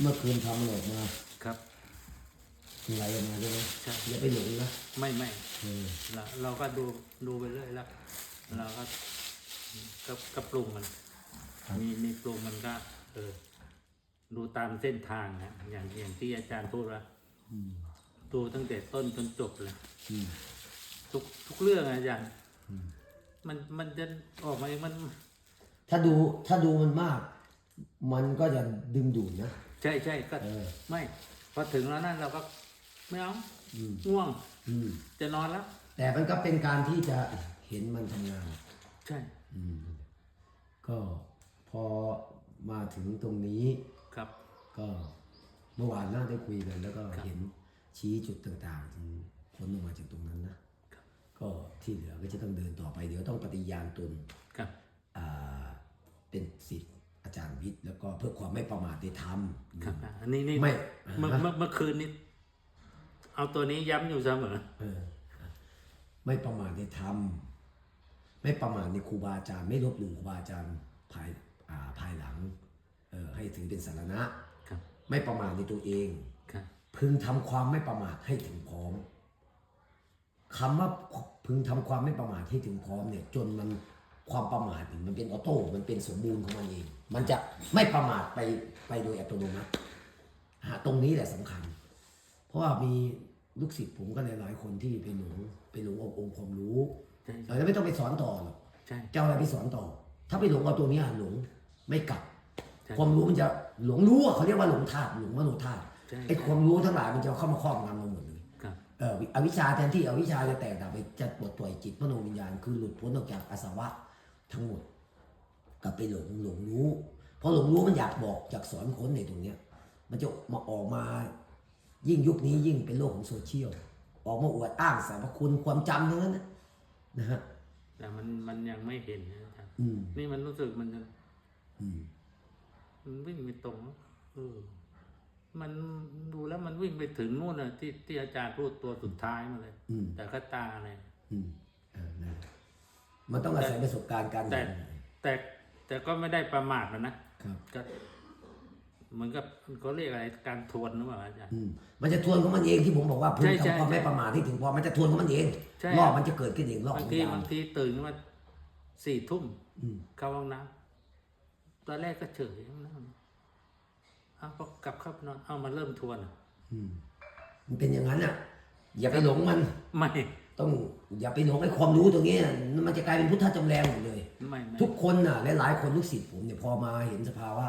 เมื่อคืนทำมันออกมาครับ ไหลออกมาใช่ไหมใช่ อย่าไปหลงนะไม่ไม่เออเราเราก็ดูดูไปเรื่อยแล้วเราก็ก็ก็ปรุงมัน มีมีปรุงมันก็เออดูตามเส้นทางนะอย่างอย่างที่อาจารย์พูดว่าอืมดูตั้งแต่ต้นจนจบเลย อืม ทุกทุกเรื่องอะอาจารย์อืม มันมันจะออกมาเองมันถ้าดูถ้าดูมันมาก มันก็จะดึงดูดนะ ใช่ใช่ก็เออ ไม่ พอถึงแล้วนั่นเราก็ไม่เอาอืม ง่วง อืม จะนอนแล้ว แต่มันก็เป็นการที่จะเห็นมันทำงาน ใช่ อืม ก็พอมาถึงตรงนี้ ครับ ก็เมื่อวานน่าได้คุยกัน แล้วก็ครับเห็นชี้จุดต่างๆที่พ้นออกมาจากตรงนั้นนะครับ ก็ที่เหลือก็จะต้องเดินต่อไป เดี๋ยวต้องปฏิญาณตนครับ อ่าเป็นสิทธิ์ อาจารย์วิทย์แล้วก็เพื่อความไม่ประมาทในธรรม ครับอะอันนี้นี่ไม่เมื่ออ่าฮะ เมื่อเมื่อคืนนี้ เอาตัวนี้ย้ำอยู่เสมอ เออไม่ประมาทในธรรม ไม่ประมาทในครูบาอาจารย์ ไม่ลบหลู่ครูบาอาจารย์ภายอ่าภายหลังเออให้ถือเป็นสารณะ ครับ ไม่ประมาทในตัวเอง ครับ พึงทำความไม่ประมาทให้ถึงพร้อมคำว่าพึงทำความไม่ประมาทให้ถึงพร้อมเนี่ย จนมัน ความประมาทเนี่ยมันเป็นออโต้ มันเป็นสมบูรณ์ของมันเอง มันจะไม่ประมาทไปไปโดยอัตโนมัติหาตรงนี้แหละสำคัญ เพราะว่ามีลูกศิษย์ผมก็หลายๆคนที่ไปหลงไปหลงเอาองค์ความรู้ใช่เราจะไม่ต้องไปสอนต่อหรอกใช่จะเอาอะไรไปสอนต่อ ถ้าไปหลงเอาตัวเนี้ยหลงไม่กลับใช่ความรู้มันจะหลงรู้อะเขาเรียกว่าหลงธาตุหลงมโนธาตุใช่ไอ้ความรู้ทั้งหลายมันจะเข้ามาครอบงำเราหมดเลยครับเอออวิชชาแทนที่อวิชชาจะแตกดับไปจะปลดปล่อยจิตมโนวิญญาณคือหลุดพ้นออกจากอาสวะ ทั้งหมดกลับไปหลงหลงรู้ เพราะหลงรู้มันอยากบอกอยากสอนคนในตรงเนี้ย มันจะมาออกมา ยิ่งยุคนี้ยิ่งเป็นโลกของโซเชียลออกมาอวดอ้างสรรพคุณความจำทั้งนั้นนะนะฮะแต่มันมันยังไม่เห็นนะอาจารย์อืมนี่มันรู้สึกมันจะอืมมันวิ่งไปตรงเออมันดูแล้วมันวิ่งไปถึงนู่นน่ะที่ที่อาจารย์พูดตัวสุดท้ายมาเลยอืมแต่ก็ตาอะไรอืมอ่านั่นแหละ มันต้องอาศัยประสบการณ์การแต่เห็นแต่แต่ก็ไม่ได้ประมาทนะนะครับก็เหมือนกับเขาเรียกอะไรการทวนหรือเปล่าอาจารย์ อืมมันจะทวนของมันเองที่ผมบอกว่าเพื่อใช่ใช่ทำความไม่ประมาทที่ถึงพอมันจะทวนของมันเองใช่ รอบมันจะเกิดขึ้นเองรอบบางของทียาบางทีตื่นมาสี่ทุ่มอืมเข้าห้องน้ำตอนแรกก็เฉยนั่งเอาพอกลับเข้าไปนอนเอามาเริ่มทวนอะอืมมันเป็นอย่างนั้นอะ อย่าไปหลงมัน ไม่ ต้องอย่าไปหลงไอ้ความรู้ตรงนี้น่ะ มันจะกลายเป็นพุทธจำแรงหมดเลย ไม่ไม่ทุกคนน่ะหลายๆคนลูกศิษย์ผมเนี่ยพอมาเห็นสภาวะ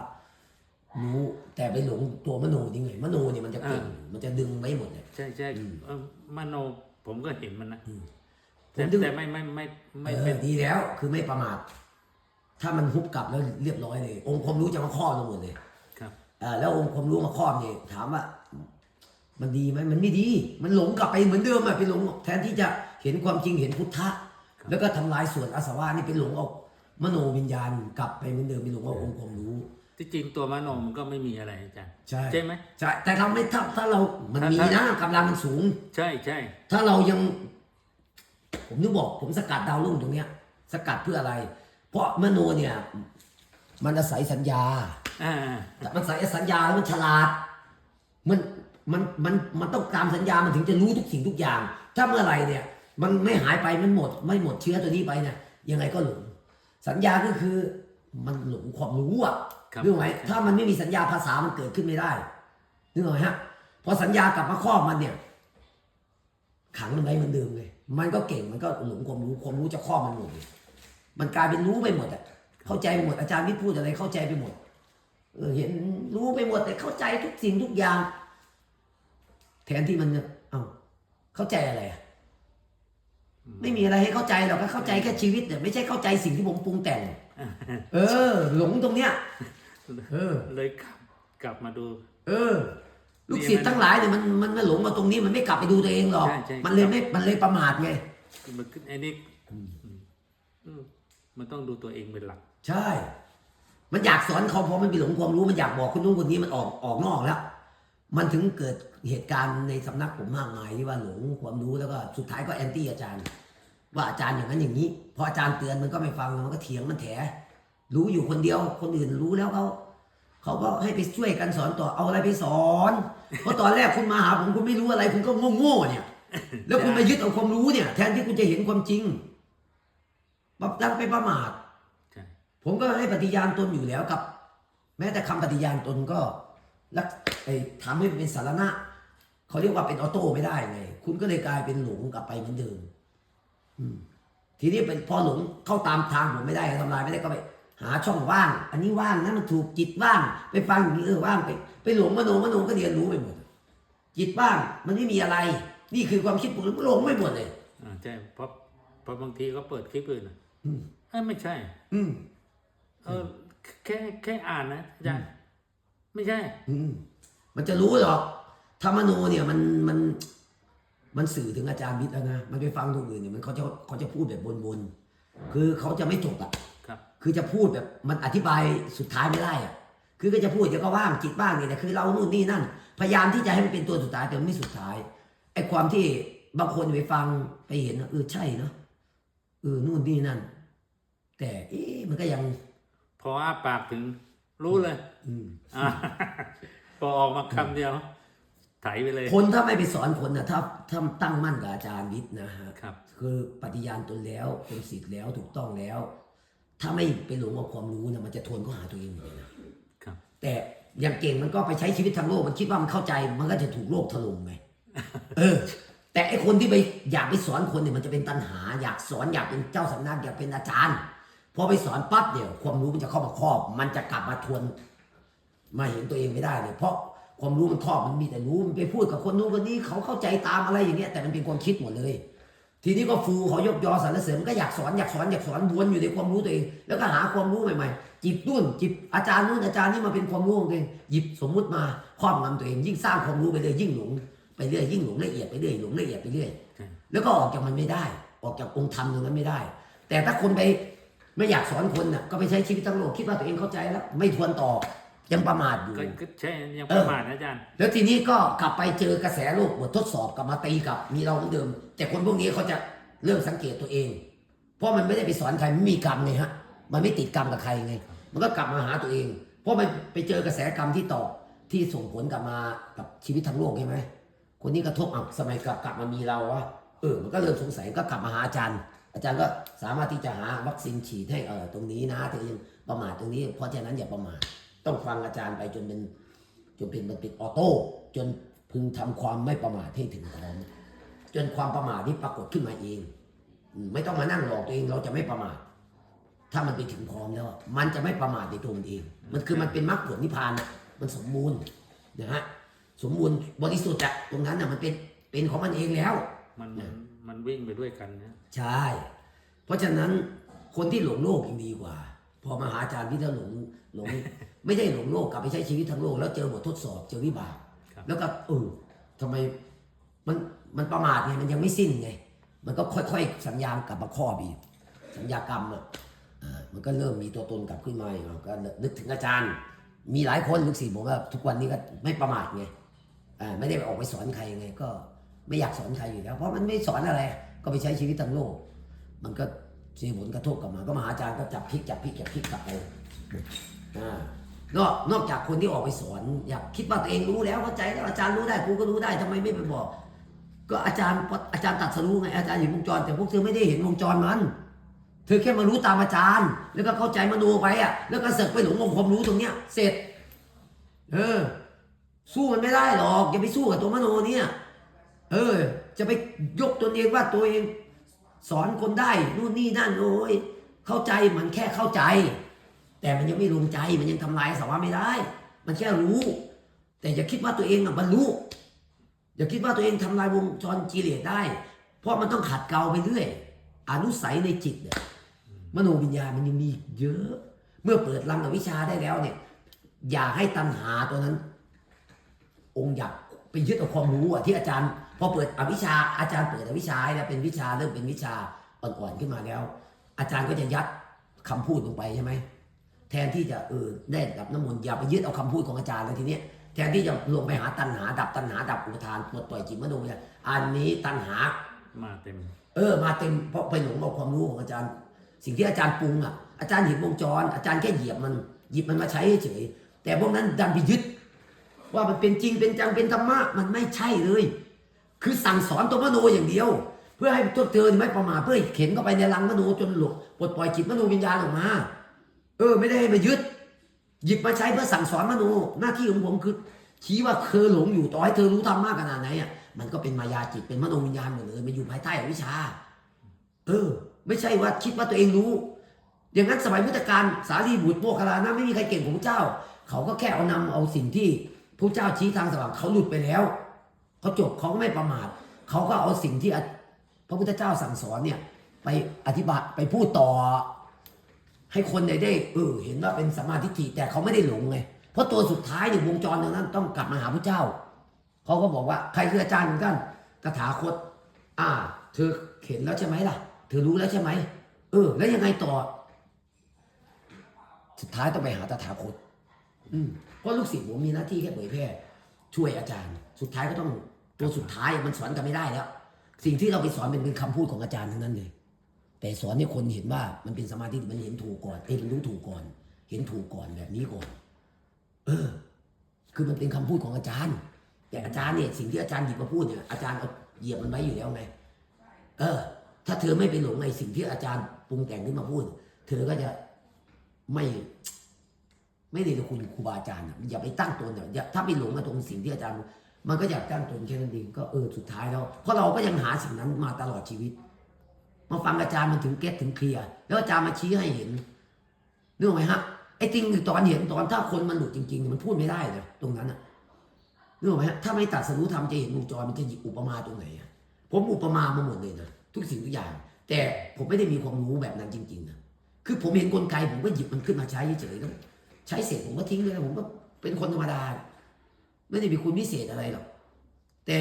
รู้แต่ไปหลงตัวมโนจริงไงมโนเนี่ยมันจะเก่งมันจะดึงไว้หมดเนี่ยใช่ใช่เออมโนผมก็เห็นมันนะอืมผแต่มถึงแต่ไม่ไม่ไม่ไม่เอเป็อนดีแล้ว คือไม่ประมาทถ้ามันฮุบกลับแล้วเรียบร้อยเลย องค์ความรู้จะมาครอบเราหมดเลย ครับเอ่อแล้วองค์ความรู้มาครอบเนี่ยถามว่า มันดีไหมมันไม่ดี มันหลงกลับไปเหมือนเดิมอะไปหลงแทนที่จะเห็นความจริงเห็นพุทธะ แล้วก็ทำลายส่วนอาสวะนี่ไปหลงเอามโนวิญญาณกลับไปเหมือนเดิมไปหลงเอาองค์ความรู้ ที่จริงตัวมโนมันก็ไม่มีอะไรอาจารย์ใช่ใช่ไหมใช่แต่เราไม่ถ้าถ้าเรา มันมีถ้านะกำลังมันสูง ใช่ใช่ถ้าเรายัง ผมนึกบอก ผมสกัดดาวรุ่งตรงเนี้ย สกัดเพื่ออะไร เพราะมโนเนี่ย มันอาศัยสัญญาอ่าแต่มันใส่สัญญาแล้วมันฉลาด มันมันมันมันต้องตามสัญญามันถึงจะรู้ทุกสิ่งทุกอย่าง ถ้าเมื่อไหร่เนี่ย มันไม่หายไปมันหมด ไม่หมดเชื้อตัวนี้ไปเนี่ยยังไงก็หลงสัญญาก็คือมันหลงความรู้อะครับนึกออกไหมถ้ามันไม่มีสัญญาภาษามันเกิดขึ้นไม่ได้นึกออกไหมฮะพอสัญญากลับมาครอบมันเนี่ย ขังมันไว้เหมือนเดิมเลย มันก็เก่งมันก็หลงความรู้ความรู้จะครอบมันหมดเลยมันกลายเป็นรู้ไปหมดอะเข้าใจไปหมดอาจารย์วิทย์พูดอะไรเข้าใจไปหมดเออเห็นรู้ไปหมดแต่เข้าใจทุกสิ่งทุกอย่าง แทนที่มันจะเอ้าเข้าใจอะไรอะ ไม่มีอะไรให้เข้าใจหรอกก็เข้าใจแค่ชีวิตแต่ไม่ใช่เข้าใจสิ่งที่ผมปรุงแต่ง เออ หลงตรงเนี้ยเออ เลยกลับกลับมาดู เออ ลูกศิษย์ทั้งหลายเนี่ยมันมันมันหลงมาตรงนี้มันไม่กลับไปดูตัวเองหรอกใช่ใช่มันเลยไม่มันเลยประมาทไงมันขึ้นไอ้นี่อืมมันต้องดูตัวเองเป็นหลัก ใช่ มันอยากสอนเขาเพราะมันไปหลงความรู้มันอยากบอกคนนู้นคนนี้มันออกออกนอกแล้ว มันถึงเกิดเหตุการณ์ในสำนักผมมากมายที่ว่าหลงความรู้แล้วก็สุดท้ายก็แอนตี้อาจารย์ ว่าอาจารย์อย่างนั้นอย่างนี้พออาจารย์เตือนมันก็ไม่ฟังมันก็เถียงมันแถรู้อยู่คนเดียวคนอื่นรู้แล้วเขาเขาก็ให้ไปช่วยกันสอนต่อเอาอะไรไปสอนเพราะตอนแรกคุณมาหาผมคุณไม่รู้อะไร คุณก็โง่ๆเนี่ย แล้วคุณมายึดเอาความรู้เนี่ย แทนที่คุณจะเห็นความจริงปับดังไปประมาทใช่ผมก็ให้ปฏิญาณตนอยู่แล้วกับ แม้แต่คำปฏิญาณตนก็ รักไอ้ทำให้มันเป็นสารณะเขาเรียกว่าเป็นออโต้ไม่ได้ไงคุณก็เลยกลายเป็นหลงกลับไปเหมือนเดิมอืมทีนี้เป็นพอหลงเข้าตามทางผมไม่ได้ทำลายไม่ได้ก็ไปหาช่องว่าง อันนี้ว่างนะมันถูกจิตว่าง ไปฟังอย่างนี้เออว่างไปไปหลงมโนมโนก็เรียนรู้ไปหมดจิตว่างมันไม่มีอะไร นี่คือความคิดผมหลงไม่หมดเลยอ่าใช่เพราะเพราะบางทีก็เปิดคลิปอื่นอะอืมเอ้ยไม่ใช่ อืมเออแค่แค่อ่านนะอาจารย์ ไม่ใช่ อืมมันจะรู้หรอกธรรมโนเนี่ยมันมันมันสื่อถึงอาจารย์วิทย์แล้วนะ มันไปฟังตรงอื่นเนี่ยมันเขาจะเขาจะพูดแบบบนๆ คือเขาจะไม่จบอะครับ คือจะพูดแบบมันอธิบายสุดท้ายไม่ได้อะ คือก็จะพูดเดี๋ยวก็ว่างจิตว่างเนี่ยแต่คือเรานู่นนี่นั่น พยายามที่จะให้มันเป็นตัวสุดท้ายแต่มันไม่สุดท้าย ไอ้ความที่บางคนไปฟังไปเห็นนะเออใช่เนาะเออนู่นนี่นั่น แต่เอ๊ะมันก็ยังพออ้าปากถึง รู้เลยอืมอ่าพอออกมาคำเดียวไถไปเลย คนถ้าไม่ไปสอนคนนะถ้าถ้าตั้งมั่นกับอาจารย์วิทย์นะฮะครับ คือปฏิญาณตนแล้วเป็นสิทธิ์แล้วถูกต้องแล้ว ถ้าไม่ไปหลงกับความรู้นะมันจะทวนก็หาตัวเองอยู่เลยนะครับ แต่อย่างเก่งมันก็ไปใช้ชีวิตทางโลกมันคิดว่ามันเข้าใจมันก็จะถูกโลกถล่มไงเออ แต่ไอคนที่ไปอยากไปสอนคนเนี่ยมันจะเป็นตัณหา อยากสอนอยากเป็นเจ้าสำนักอยากเป็นอาจารย์ พอไปสอนปั๊บเดี๋ยวความรู้มันจะเข้ามาครอบ มันจะกลับมาทวน มาเห็นตัวเองไม่ได้เลยเพราะความรู้มันครอบมันมีแต่รู้มันไปพูดกับคนนู้นคนนี้เขาเข้าใจตามอะไรอย่างเงี้ยแต่มันเป็นความคิดหมดเลย ทีนี้ก็ฟูเขายกยอสรรเสริญมันก็อยากสอนอยากสอนอยากสอนวนอยู่ในความรู้ตัวเอง แล้วก็หาความรู้ใหม่ๆจิบนู่นจิบอาจารย์นู่นอาจารย์นี่มาเป็นความรู้ของตัวเองหยิบสมมุติมาครอบงำตัวเอง ยิ่งสร้างความรู้ไปเรื่อยยิ่งหลงไปเรื่อยยิ่งหลงละเอียดไปเรื่อยหลงละเอียดไปเรื่อยแล้วก็ออกจากมันไม่ได้ ออกจากองค์ธรรมตรงนั้นไม่ได้ แต่ถ้าคนไป ไม่อยากสอนคนน่ะก็ไปใช้ชีวิตทั้งโลกคิดว่าตัวเองเข้าใจแล้ว ไม่ทวนต่อยังประมาทอยู่ ก็ก็ใช่ยังเอปอระมาทนะอาจารย์ แล้วทีนี้ก็กลับไปเจอกระแสโลกบททดสอบกลับมาตีกลับมีเราเหมือนเดิม แต่คนพวกนี้เขาจะเริ่มสังเกตตัวเอง เพราะมันไม่ได้ไปสอนใครไม่มีกรรมไงฮะ มันไม่ติดกรรมกับใครไง มันก็กลับมาหาตัวเอง เพราะมันไปเจอกระแสกรรมที่ตอบที่ส่งผลกลับมากับชีวิตทั้งโลกใช่ไหมคนนี้กระทบอะสมัยกลับกลับมามีเราวะเออมันก็เริ่มสงสัยก็กลับมาหาอาจารย์ อาจารย์ก็สามารถที่จะหาวัคซีนฉีดให้เออตรงนี้นะตัวเองประมาทตรงนี้ เพราะฉะนั้นอย่าประมาทต้องฟังอาจารย์ไปจนเป็นจนเป็นมันเป็นออโต้จนพึงทำความไม่ประมาทให้ถึงพร้อมจนความประมาทนี้ปรากฏขึ้นมาเอง ไม่ต้องมานั่งหลอกตัวเองเราจะไม่ประมาทถ้ามันไปถึงพร้อมแล้ว มันจะไม่ประมาทในตัวมันเอง มันคือมันเป็นมรรคผลนิพพานมันสมบูรณ์นะฮะสมบูรณ์บริสุทธิ์อะตรงนั้นอะมันเป็นเป็นของมันเองแล้วมัน มันมันวิ่งไปด้วยกันนะใช่ เพราะฉะนั้นคนที่หลงโลกยังดีกว่า พอมาหาอาจารย์ที่ถ้าหลงหลง ไม่ได้หลงโลกกลับไปใช้ชีวิตทั้งโลก แล้วเจอบททดสอบเจอวิบากครับแล้วก็เออทำไมมันมันประมาทไงมันยังไม่สิ้นไง มันก็ค่อยๆ สัญญาณกลับมาครอบอีกสัญญากรรมอะอ่ามันก็เริ่มมีตัวตนกลับขึ้นมาอีกก็นึกถึงอาจารย์ มีหลายคนลูกศิษย์บอกว่าทุกวันนี้ก็ไม่ประมาทไงอ่าไม่ได้ไปออกไปสอนใครไงก็ ไม่อยากสอนใครอยู่แล้ว เพราะมันไม่สอนอะไร ก็ไปใช้ชีวิตทางโลก มันก็เสียผลกระทบกลับมา ก็มาหาอาจารย์ก็จับพลิกจับพลิกจับพลิกกลับไปอ่านอกนอกจากคนที่ออกไปสอน อยากคิดว่าตัวเองรู้แล้วเข้าใจแล้วอาจารย์รู้ได้กูก็รู้ได้ทำไมไม่ไปบอก ก็อาจารย์อาจารย์ตัดสรู้ไงอาจารย์เห็นวงจร แต่พวกเธอไม่ได้เห็นวงจรมัน เธอแค่มารู้ตามอาจารย์ แล้วก็เข้าใจมโนไปอะ แล้วก็เสกไปหลงองค์ความรู้ตรงเนี้ย เสร็จ เออ สู้มันไม่ได้หรอกอย่าไปสู้กับตัวมโนเนี่ย เออ จะไปยกตัวเองว่าตัวเอง สอนคนได้นู่นนี่นั่นโอ้ยเข้าใจมันแค่เข้าใจ แต่มันยังไม่ลงใจมันยังทำลายสาวะไม่ได้ มันแค่รู้ แต่อย่าคิดว่าตัวเองอะบรรลุอย่าคิดว่าตัวเองทำลายวงจรกิเลสได้ เพราะมันต้องขัดเกลาไปเรื่อยอนุสัยในจิตเนี่ยมโนวิญญาณมันยังมีเยอะ เมื่อเปิดลังกับวิชาได้แล้วเนี่ย อย่าให้ตัณหาตัวนั้น องค์อยากไปยึดเอาความรู้อะที่อาจารย์ พอเปิดอวิชาอาจารย์เปิดอวิชาให้แล้วเป็นวิชาเริ่มเป็นวิชาอ่อนๆขึ้นมาแล้ว อาจารย์ก็จะยัดคำพูดลงไปใช่ไหมแทนที่จะเออได้ดับน้ำมนต์อย่าไปยึดเอาคำพูดของอาจารย์แล้วทีเนี้ยแทนที่จะลงไปหาตัณหาดับตัณหาดับอุปทานปลดปล่อยจิตมโนวิญญาณอันนี้ตัณหามาเต็ม เออ มาเต็มเพราะไปหลงเอาความรู้ของอาจารย์ สิ่งที่อาจารย์ปรุงอะอาจารย์เห็นวงจร อาจารย์แค่เหยียบมันหยิบมันมาใช้เฉยแต่พวกนั้นดันไปยึด ว่ามันเป็นจริงเป็นจังเป็นธรรมะมันไม่ใช่เลย คือสั่งสอนตัวมโนอย่างเดียว เพื่อให้ตัวเธอไม่ประมาทเพื่อเข็นเข้าไปในรังมโนจนหลุดปลดปล่อยจิตมโนวิญญาณออกมา เออ ไม่ได้ให้มายึด หยิบมาใช้เพื่อสั่งสอนมโน หน้าที่ของผมคือ ชี้ว่าเธอหลงอยู่ต่อให้เธอรู้ธรรมากขนาดไหนอะมันก็เป็นมายาจิตเป็นมโนวิญญาณหมดเลยมันอยู่ภายใต้อวิชชา เออ ไม่ใช่ว่าคิดว่าตัวเองรู้ อย่างนั้นสมัยพุทธกาลสารีบุตรโมคคลานะไม่มีใครเก่งของเจ้า เขาก็แค่เอานำเอาสิ่งที่พระเจ้าชี้ทางสว่างเขาหลุดไปแล้ว เขาจบเขาก็ไม่ประมาทเขาก็เอาสิ่งที่พระพุทธเจ้าสั่งสอนเนี่ยไปอธิบายไปพูดต่อ ให้คนได้ได้เออเห็นว่าเป็นสมาทิฏฐิแต่เขาไม่ได้หลงไงเพราะตัวสุดท้ายเนี่ยวงจรตรงนั้นต้องกลับมาหาพระเจ้าเขาก็บอกว่าใครคืออาจารย์เหมือนกันตถาคต อ่า เธอเห็นแล้วใช่ไหมล่ะ เธอรู้แล้วใช่ไหมเออ แล้วยังไงต่อ สุดท้ายต้องไปหาตถาคต อืมเพราะลูกศิษย์ผมมีหน้าที่แค่เผยแพร่ช่วยอาจารย์ สุดท้ายก็ต้อง ตัวสุดท้ายมันสอนกันไม่ได้แล้ว สิ่งที่เราไปสอนเป็นเป็นคำพูดของอาจารย์ทั้งนั้นเลย แต่สอนให้คนเห็นว่ามันเป็นสมาธิมันเห็นถูกก่อนเอ้ยมันรู้ถูกก่อน เห็นถูกก่อนแบบนี้ก่อน เออ คือมันเป็นคำพูดของอาจารย์ แต่อาจารย์เนี่ยสิ่งที่อาจารย์หยิบมาพูดเนี่ยอาจารย์เอาเหยียบมันไว้อยู่แล้วไง เออ ถ้าเธอไม่ไปหลงในสิ่งที่อาจารย์ปรุงแต่งขึ้นมาพูด เธอก็จะไม่ไม่ได้คุณครูบาอาจารย์อย่าไปตั้งตนอย่าถ้าไปหลงมาตรงสิ่งที่อาจารย์ มันก็อยากตั้งตนแค่นั้นเองก็เออสุดท้ายแล้วเพราะเราก็ยังหาสิ่งนั้นมาตลอดชีวิต มาฟังอาจารย์มันถึงเก็ตถึงเคลียร์แล้วอาจารย์มาชี้ให้เห็นนึกออกไหมฮะไอ้จริงตอนเห็นตอนถ้าคนมันหลุดจริงๆมันพูดไม่ได้เลยตรงนั้นอะนึกออกไหมฮะถ้าไม่ตัดสรู้ธรรมจะเห็นวงจรมันจะหยิบอุปมาตรงไหนอะผมอุปมามาหมดเลยนะทุกสิ่งทุกอย่าง แต่ผมไม่ได้มีความรู้แบบนั้นจริงๆนะคือผมเห็นกลไกผมก็หยิบมันขึ้นมาใช้เฉยๆแล้วใช้เสร็จผมก็ทิ้งเลยผมก็เป็นคนธรรมดา ไม่ได้มีคุณพิเศษอะไรหรอกแต่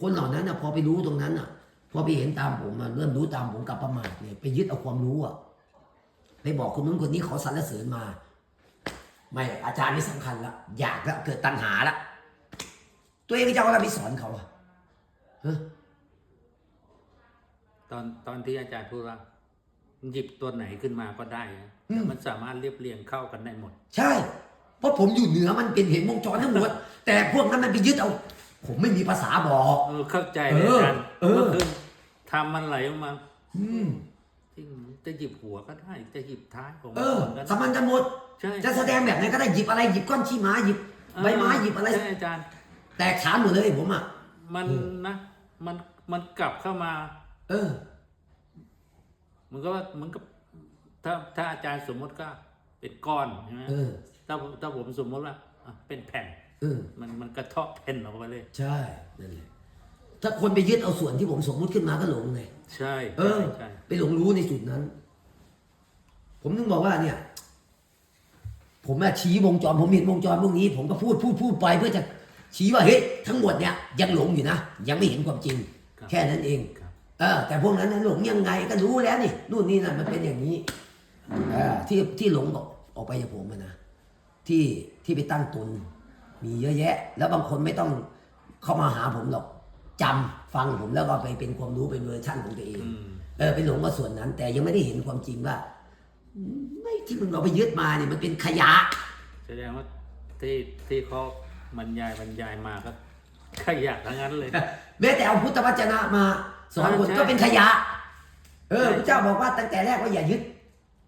คนเหล่านั้นนะพอไปรู้ตรงนั้นอะ พอไปเห็นตามผมมันเริ่มรู้ตามผมกลับประมาทเนี่ยไปยึดเอาความรู้อะไปบอกคนนู้นคนนี้เขาสรรเสริญมา ไม่อาจารย์นี่สำคัญละอยากละเกิดตัณหาละตัวเองก็จะเอาอะไรไปสอนเขาอะฮะตอนตอนที่อาจารย์พูดว่าหยิบตัวไหนขึ้นมาก็ได้นะแต่มันสามารถเรียบเรียงเข้ากันได้หมด ใช่ เพราะผมอยู่เหนือมันเป็นเห็นวงจรทั้งหมด แต่พวกนั้นมันไปยึดเอา ผมไม่มีภาษาบอก เออเข้าใจเลยเอออาจารย์เออเมื่อคืนทำมันไหลออกมาอืมจริงจะหยิบหัวก็ได้จะหยิบท้ายของเออมันก็สาได้มัญกันหมด ใช่จะแสดงแบบไหนก็ได้หยิบอะไรหยิบก้อนขี้หมาหยิบใบไม้หยิบอะไร ใช่อาจารย์ แตกฉานหมดเลยผมอะ มันอืมนะมันมันกลับเข้ามาเออ มันก็ว่ามันก็ถ้าถ้าอาจารย์สมมติก็เป็นก้อนใช่ไหมเออ ถ้าถ้าผมสมมติว่าอะเป็นแผ่น เออ มันมันกระเทาะแผ่นออกมาเลย ใช่ นั่นแหละ ถ้าคนไปยึดเอาส่วนที่ผมสมมุติขึ้นมาก็หลงไง ใช่เออใช่ใช่ไปหลงรู้ในจุดนั้น ผมถึงบอกว่าเนี่ย ผมอะชี้วงจร ผมเห็นวงจรพวกนี้ ผมก็พูดพูดพูดไปเพื่อจะชี้ว่าเฮ้ยทั้งหมดเนี่ยยังหลงอยู่นะ ยังไม่เห็นความจริงครับแค่นั้นเอง ครับ เออแต่พวกนั้นนะหลงยังไงก็รู้แล้วนี่นู่นนี่นั่นมันเป็นอย่างนี้เออที่ที่หลงออกออกไปจากผมอะนะ ที่ที่ไปตั้งตนมีเยอะแยะ แล้วบางคนไม่ต้องเข้ามาหาผมหรอกจำฟังผมแล้วก็ไปเป็นความรู้เป็นเวอร์ชั่นของตัวเองอืมเออไปหลงกับส่วนนั้น แต่ยังไม่ได้เห็นความจริงว่าอืมไม่ที่มึงเอาไปยึดมาเนี่ยมันเป็นขยะ แสดงว่าที่ที่เขาบรรยายบรรยายมาก็ขยะทั้งนั้นเลยแม้แต่เอาพุทธวจนะมาสอนคนใช่ก็เป็นขยะ เออใช่พระเจ้าบอกว่าตั้งแต่แรกว่าอย่ายึด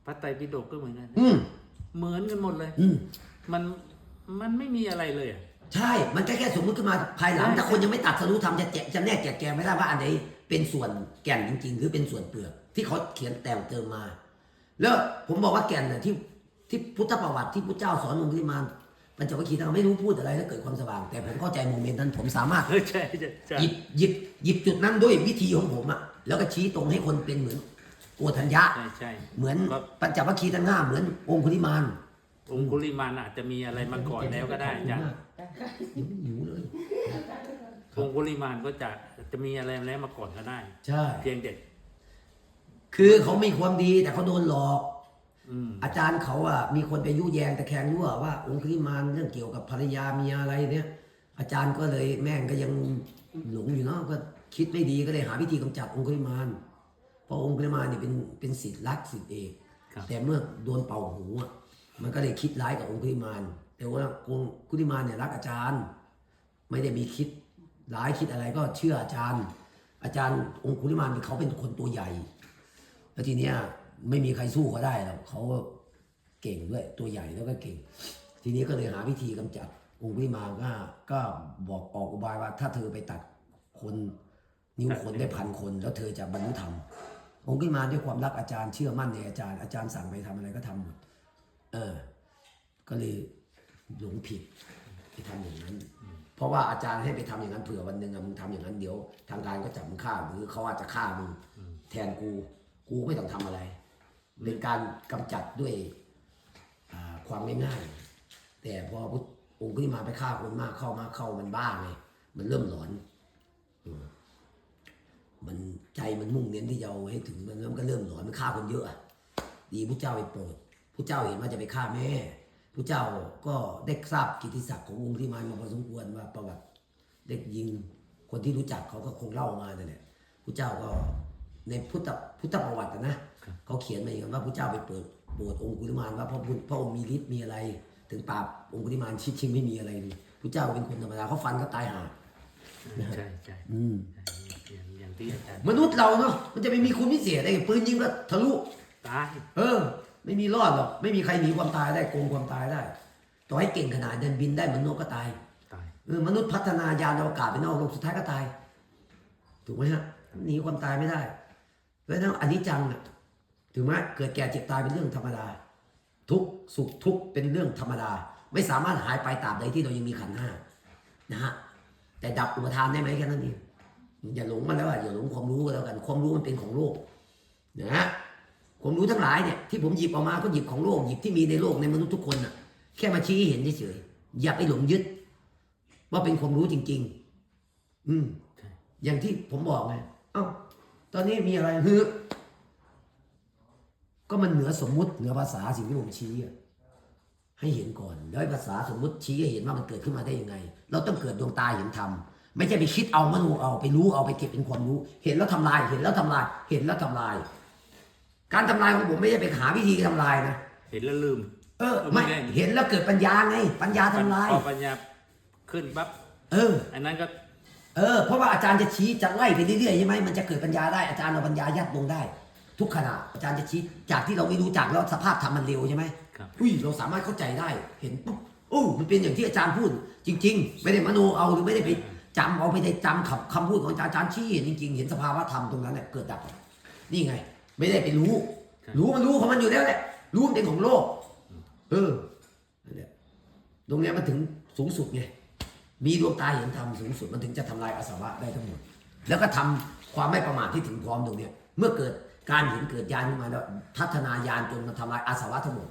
พระไตรปิฎกก็เหมือนกัน อืม เหมือนกันหมดเลย อืมมันมันไม่มีอะไรเลยอะ ใช่ มันแค่แค่สมมติขึ้นมาภายหลัง ใช่ แต่คนยังไม่ตัดสรู้ทำจะแจจะแนกแจกแกะไม่ได้ว่าอันไหนเป็นส่วนแก่นจริงๆ หรือเป็นส่วนเปลือก ที่เขาเขียนแต่งเติมมา แล้วผมบอกว่าแก่นน่ะที่ที่พุทธประวัติที่พุทธเจ้าสอนองค์ที่มานปัญจวัคคีย์ทั้งไม่รู้พูดอะไรแล้วเกิดความสว่าง แต่ผมเข้าใจโมเมนต์นั้นผมสามารถ เออใช่ใช่ใช่หยิบหยิบหยิบจุดนั้นด้วยวิธีของผมอะแล้วก็ชี้ตรงให้คนเป็นเหมือน โกธัญญะ ใช่ใช่เหมือนก็ปัญจวัคคีย์ทั้งห้าเหมือนองคุลิมาน องคุลิมานอาจจะมีอะไรมาก่อนแล้วก็ได้อาจารย์หิวเลย องคุลิมานก็จะจะมีอะไรแล้วมาก่อนก็ได้ ใช่ เพียงเด็กคือเขามีความดีแต่เขาโดนหลอก อืมอาจารย์เขาอะมีคนไปยุแยงแต่แคงรั่วว่า องคุลิมานเรื่องเกี่ยวกับภรรยาเมียอะไรเนี่ย อาจารย์ก็เลยแม่งก็ยังหลงอยู่เนาะก็คิดไม่ดีก็เลยหาวิธีกำจัดองคุลิมานเพราะองคุลิมานเนี่ยเป็นเป็นสิทธิ์รักสิทธิ์เอกครับ แต่เมื่อโดนเป่าหูอะมันก็เลยคิดร้ายกับองคุลิมานแต่แต่ว่าองค์กุติมานเนี่ยรักอาจารย์ ไม่ได้มีคิดร้ายคิดอะไรก็เชื่ออาจารย์ อาจารย์องค์กุติมานเขาเป็นคนตัวใหญ่ แล้วทีเนี้ยไม่มีใครสู้เขาได้หรอกเขาเก่งด้วยตัวใหญ่แล้วก็เก่ง ทีนี้ก็เลยหาวิธีกำจัดองค์กุติมานก็ก็บอกออกอุบายว่าถ้าเธอไปตัดคนนิ้วคนได้พันคน แล้วเธอจะบรรลุธรรม องค์กุติมาด้วยความรักอาจารย์เชื่อมั่นในอาจารย์ อาจารย์สั่งไปทำอะไรก็ทำหมด เออ ก็เลยหลงผิดไปทำอย่างนั้น เพราะว่าอาจารย์ให้ไปทำอย่างนั้นเผื่อวันหนึ่งอะมึงทำอย่างนั้นเดี๋ยว ทางการก็จับมึงฆ่าหรือเขาอาจจะฆ่ามึงแทนกู กูไม่ต้องทำอะไร เป็นการกำจัดด้วยความง่ายๆแต่พอพุทธองค์ขึ้นมาไปฆ่าคนมากเข้ามากเข้ามันบ้าไงมันเริ่มหลอน มันใจมันมุ่งเน้นที่จะเอาให้ถึงมันแล้วมันก็เริ่มหลอนมันฆ่าคนเยอะอะดีพระเจ้าไปโปรดพระเจ้าเห็นว่าจะไปฆ่าแม่พระเจ้าก็ได้ทราบกิตติศักดิ์ขององค์ที่มานมาพอสมควรว่าประวัติเด็กยิงคนที่รู้จักเขาก็คงเล่ามาแต่นแหละพระเจ้าก็ในพุทธพุทธประวัติอะนะเขาเขียนมาอย่างนั้นว่าพระเจ้าไปเปิดโบสถ์องค์กุลิมานว่าพระพุทธพระองค์มีฤทธิ์มีอะไร ถึงปราบองค์กุลิมานชิดชิงไม่มีอะไรเลยพระเจ้าเป็นคนธรรมดาเขาฟันก็ตายห่าใช่ใช่อืม อย่างอย่างที่อาจารย์มนุษย์เราเนาะมันจะไม่มีคุณพิเศษได้ไงปืนยิงก็ทะลุ ตายเออ ไม่มีรอดหรอก ไม่มีใครหนีความตายได้โกงความตายได้ ต่อให้เก่งขนาดเดินบินได้เหมือนนกก็ตายตายเออมนุษย์พัฒนายานอวกาศไปนอกโลกสุดท้ายก็ตาย ถูกไหมฮะหนีความตายไม่ได้เพราะฉะนั้นอันนี้จังน่ะถึงแม้เกิดแก่เจ็บตายเป็นเรื่องธรรมดา ทุกข์สุขทุกข์เป็นเรื่องธรรมดา ไม่สามารถหายไปตราบใดที่เรายังมีขันธ์ห้านะฮะแต่ดับอุปทานได้ไหมแค่นั้นเอง อย่าหลงมันแล้วอะอย่าหลงความรู้กันแล้วกัน ความรู้มันเป็นของโลกนะความรู้ทั้งหลายเนี่ยที่ผมหยิบออกมาก็หยิบของโลกหยิบที่มีในโลกในมนุษย์ทุกคนน่ะ แค่มาชี้เห็นเฉยๆอย่าไปหลงยึด ว่าเป็นความรู้จริง ๆ อืมอย่างที่ผมบอกไงเอ้าตอนนี้มีอะไรฮือก็มันเหนือสมมุติเหนือภาษาสิ่งที่ผมชี้อะให้เห็นก่อนแล้วภาษาสมมุติชี้ให้เห็นว่ามันเกิดขึ้นมาได้ยังไง เราต้องเกิดดวงตาเห็นธรรม ไม่ใช่ไปคิดเอามโนเอาไปรู้เอาไปเก็บเป็นความรู้ เห็นแล้วทำลาย เห็นแล้วทำลาย เห็นแล้วทำลาย การทำลายของผมไม่ใช่ไปหาวิธีทำลายนะเห็นแล้วลืม เออไม่ไม่ได้เห็นแล้วเกิดปัญญาไง ปัญญาทำลายพอปัญญาขึ้นปั๊บเออ อันนั้นก็ เออ เพราะว่าอาจารย์จะชี้จะไล่ไปเรื่อยๆใช่ไหมมันจะเกิดปัญญาได้อาจารย์เราปัญญายัดลงได้ ทุกขณะอาจารย์จะชี้จากที่เราไม่รู้จักแล้วสภาพธรรมมันเร็วใช่ไหมครับอุ้ยเราสามารถเข้าใจได้เห็นปุ๊บโอ้มันเป็นอย่างที่อาจารย์พูด จริง ๆ ไม่ได้มโนเอาหรือไม่ได้ไป จำเอาไม่ได้จำคำคำพูดของอาจารย์อาจารย์ชี้เห็นจริงๆ เห็นสภาวะธรรมตรงนั้นเนี่ยเกิดดับ นี่ไง ไม่ได้ไปรู้ รู้มันรู้ของมันอยู่แล้วแหละ รู้มันเป็นของโลก เออนั่นแหละตรงเนี้ยมันถึงสูงสุดไง มีดวงตาเห็นธรรมสูงสุดมันถึงจะทำลายอาสวะได้ทั้งหมด แล้วก็ทำความไม่ประมาทที่ถึงพร้อมตรงเนี้ยเมื่อเกิดการเห็นเกิดญาณขึ้นมาแล้วพัฒนายานจนมันทำลายอาสวะทั้งหมด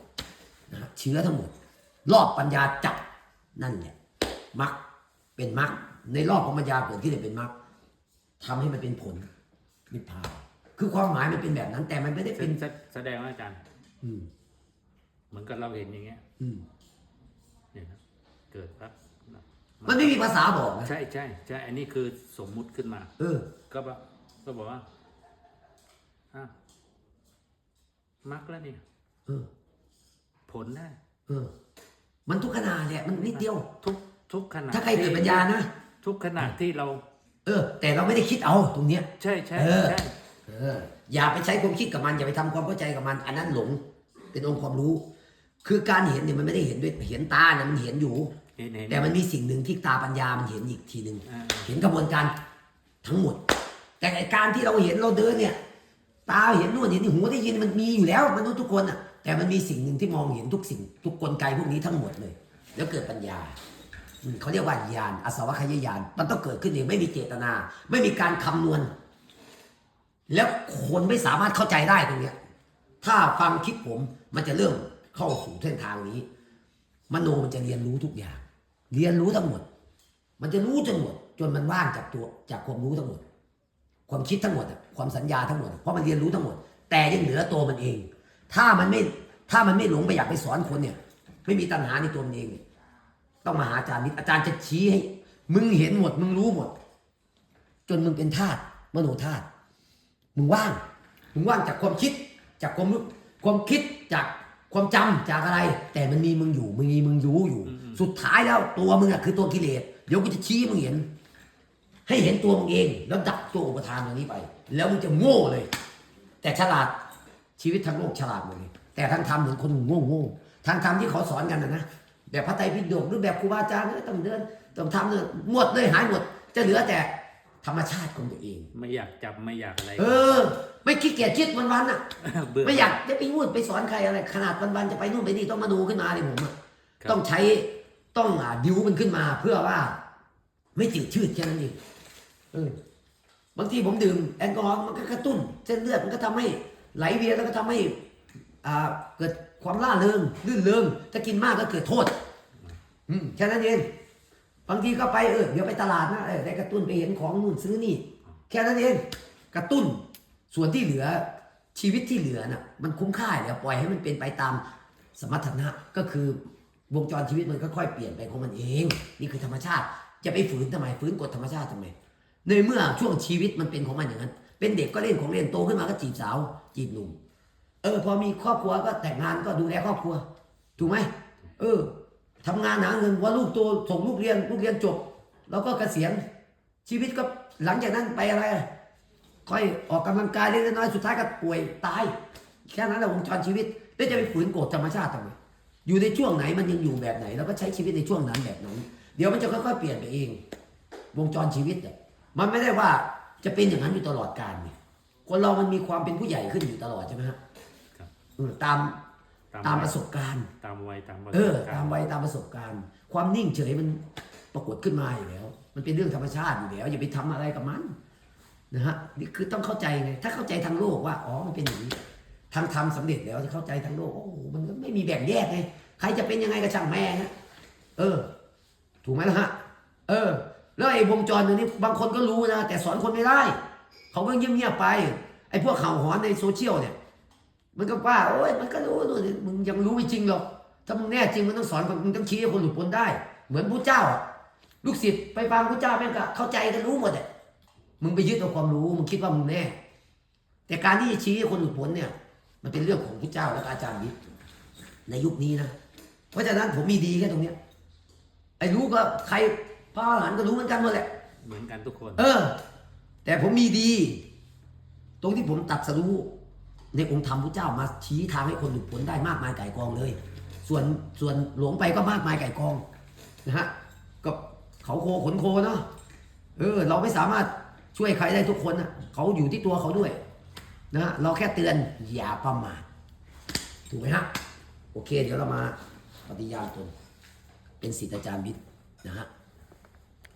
นะฮะเชื้อทั้งหมด รอบปัญญาจับนั่นแหละมรรคเป็นมรรค ในรอบของปัญญาเกิดที่จะเป็นมรรคทำให้มันเป็นผลนิพพานคือความหมายมันเป็นแบบนั้น แต่มันไม่ได้เป็นแสแสดงว่าอาจารย์ อืม เหมือนกับเราเห็นอย่างเงี้ย อืมเนี่ยนะเกิดปั๊บมันไม่มีภาษาบอกนะใช่ใช่ใช่ อันนี้คือสมมุติขึ้นมา เออ ก็บอกก็บอกว่าอ้าวมักแล้วเนี่ยเออ ผลได้ เออ มันทุกขนาดแหละมันนิดเดียว ทุกทุกขณะถ้าใครเกิดที่ปัญญานะ ทุกขณะที่เรา เออ แต่เราไม่ได้คิดเอาตรงเนี้ย ใช่ใช่เออ ใช่เออ อย่าไปใช้ความคิดกับมันอย่าไปทำความเข้าใจกับมัน อันนั้นหลง เป็นองค์ความรู้ คือการเห็นเนี่ยมันไม่ได้เห็นด้วยเห็นตาเนี่ยมันเห็นอยู่ เห็นเห็นแต่มันมีสิ่งหนึ่งที่ตาปัญญามันเห็นอีกทีหนึ่ง อ่าเห็นกระบวนการทั้งหมด แต่ไอการที่เราเห็นเราเดินเนี่ย ตาเห็นนู่นเห็นนี่หูได้ยินมันมีอยู่แล้วมนุษย์ทุกคนอะ แต่มันมีสิ่งหนึ่งที่มองเห็นทุกสิ่ง ทุกกลไกพวกนี้ทั้งหมดเลย แล้วเกิดปัญญาอืม เขาเรียกว่าญาณอสวะขยญาณมันต้องเกิดขึ้นเองไม่มีเจตนา ไม่มีการคำนวณ แล้วคนไม่สามารถเข้าใจได้ตรงเนี้ย ถ้าฟังคลิปผมมันจะเริ่มเข้าสู่เส้นทางนี้ มโนมันจะเรียนรู้ทุกอย่าง เรียนรู้ทั้งหมด มันจะรู้จนหมด จนมันว่างจากตัวจากความรู้ทั้งหมด ความคิดทั้งหมดความสัญญาทั้งหมดเพราะมันเรียนรู้ทั้งหมด แต่ยังเหลือตัวมันเอง ถ้ามันไม่ถ้ามันไม่หลงไปอยากไปสอนคนเนี่ย ไม่มีตัณหาในตัวมันเองเนี่ย ต้องมาหาอาจารย์นิดอาจารย์จะชี้ให้ มึงเห็นหมด มึงรู้หมด จนมึงเป็นธาตุมโนธาตุมึงว่าง มึงว่างจากความคิด จากความรู้ความคิดจากความจำจากอะไร แต่มันมีมึงอยู่มึงมีมึงรู้อยู่อืมอืมสุดท้ายแล้วตัวมึงอะคือตัวกิเลสเดี๋ยวกูจะชี้ให้มึงเห็น ให้เห็นตัวมึงเอง แล้วดับตัวอุปทานตรงนี้ไป แล้วมึงจะโง่เลย แต่ฉลาดชีวิตทั้งโลกฉลาดหมดเลยแต่ทางธรรมเหมือนคนโง่โง่ทางธรรมที่เขาสอนกันนะนะ แบบพระไตรปิฎกหรือแบบครูบาอาจารย์เนี่ยต้องเดินต้องทำเนี่ยหมดเลยหายหมด จะเหลือแต่ธรรมชาติของตัวเอง ไม่อยากจับไม่อยากอะไร เออ ไม่ขี้เกียจคิดวันๆอะเบื่อไม่อยากจะไปพูดไปสอนใครอะไร ขนาดวันๆจะไปนู่นไปนี่ต้องมาดูขึ้นมาเลยผมอะครับต้องใช้ต้องอ่าดิวมันขึ้นมาเพื่อว่า ไม่จืดชืดแค่นั้นเองเออบางทีผมดื่มแอลกอฮอล์มันก็กระตุ้น เส้นเลือดมันก็ทำให้ไหลเวียนแล้วก็ทำให้อ่าเกิด ความล่าเริงลื่นเริงถ้ากินมากก็เกิดโทษอืแค่นั้นเองบางทีก็ไปเออเดี๋ยวไปตลาดนะเออได้กระตุ้นไปเห็นของนู่นซื้อนี่ แค่นั้นเองกระตุ้นส่วนที่เหลือชีวิตที่เหลือน่ะมันคุ้มค่าเดี๋ยวปล่อยให้มันเป็นไปตามสมรรถนะก็คือวงจรชีวิตมันก็ค่อยเปลี่ยนไปของมันเอง นี่คือธรรมชาติ จะไปฝืนทำไมฝืนกฎธรรมชาติทำไมในเมื่อช่วงชีวิตมันเป็นของมันอย่างนั้น เป็นเด็กก็เล่นของเล่นโตขึ้นมาก็จีบสาว จีบหนุ่ม เออ พอมีครอบครัวก็แต่งงานก็ดูแลครอบครัว ถูกไหมเออทำงานหาเงินว่าลูกโตส่งลูกเรียนลูกเรียนจบ แล้วก็เกษียณชีวิตก็หลังจากนั้นไปอะไร ค่อยออกกำลังกายเล็กน้อยสุดท้ายก็ป่วยตายแค่นั้นแหละวงจรชีวิตแล้วจะไปฝืนกฎธรรมชาติทำไมอยู่ในช่วงไหนมันยังอยู่แบบไหน แล้วก็ใช้ชีวิตในช่วงนั้นแบบนั้น เดี๋ยวมันจะค่อยๆเปลี่ยนไปเอง วงจรชีวิตเนี่ยมันไม่ได้ว่าจะเป็นอย่างนั้นอยู่ตลอดกาลเนี่ยคนเรามันมีความเป็นผู้ใหญ่ขึ้นอยู่ตลอดใช่ไหมฮะครับ ตามตามวัปยระสบการณ์ ตามวัยตามประสเอบอการตามณ์วัยตามประสบการณ์ ความนิ่งเฉยมันปรากฏขึ้นมาอยู่แล้ว มันเป็นเรื่องธรรมชาติอยู่แล้ว อย่าไปทำอะไรกับมันนะฮะนี่คือต้องเข้าใจไงถ้าเข้าใจทางโลกว่าอ๋อมันเป็นอย่างนี้ทางธรรมสำเร็จแล้วจะเข้าใจทางโลกโอ้โหมันก็ไม่มีแบ่งแยกไงใครจะเป็นยังไงก็ช่างแม่งนะเออ ถูกไหมล่ะฮะเออ แล้วไอ้วงจรตัวนี้บางคนก็รู้นะแต่สอนคนไม่ได้ เขาก็เงียบๆไปไอ้พวกข่าวหอนในโซเชียลเนี่ย มันก็ว่าโอ้ยมันก็รู้นู่นนี่มึงยังรู้ไม่จริงหรอกถ้ามึงแน่จริงมึงต้องสอนคนมึงต้องชี้ให้คนหลุดพ้นได้ เหมือนพระเจ้าอะลูกศิษย์ไปฟังพระเจ้าแม่งก็เข้าใจกันรู้หมดอะมึงไปยึดเอาความรู้มึงคิดว่ามึงแน่ แต่การที่จะชี้ให้คนหลุดพ้นเนี่ย มันเป็นเรื่องของพระเจ้าและอาจารย์วิทย์ในยุคนี้นะเพราะฉะนั้นผมมีดีแค่ตรงเนี้ยไอ้รู้ก็ใครพระอรหันต์ก็รู้เหมือนกันหมดแหละ เหมือนกันทุกคน เออ แต่ผมมีดี ตรงที่ผมตัดสรู้ ในองค์ธรรมพระเจ้ามาชี้ทางให้คนหลุดพ้นได้มากมายไก่กองเลย ส่วนส่วนหลงไปก็มากมายไก่กองนะฮะก็เขาโคขนโคเนาะเออเราไม่สามารถช่วยใครได้ทุกคนนะเขาอยู่ที่ตัวเขาด้วยนะฮะเราแค่เตือนอย่าประมาทถูกไหมฮะโอเค เดี๋ยวเรามาปฏิญาณตนเป็นศิษย์อาจารย์บิ๊กนะฮะ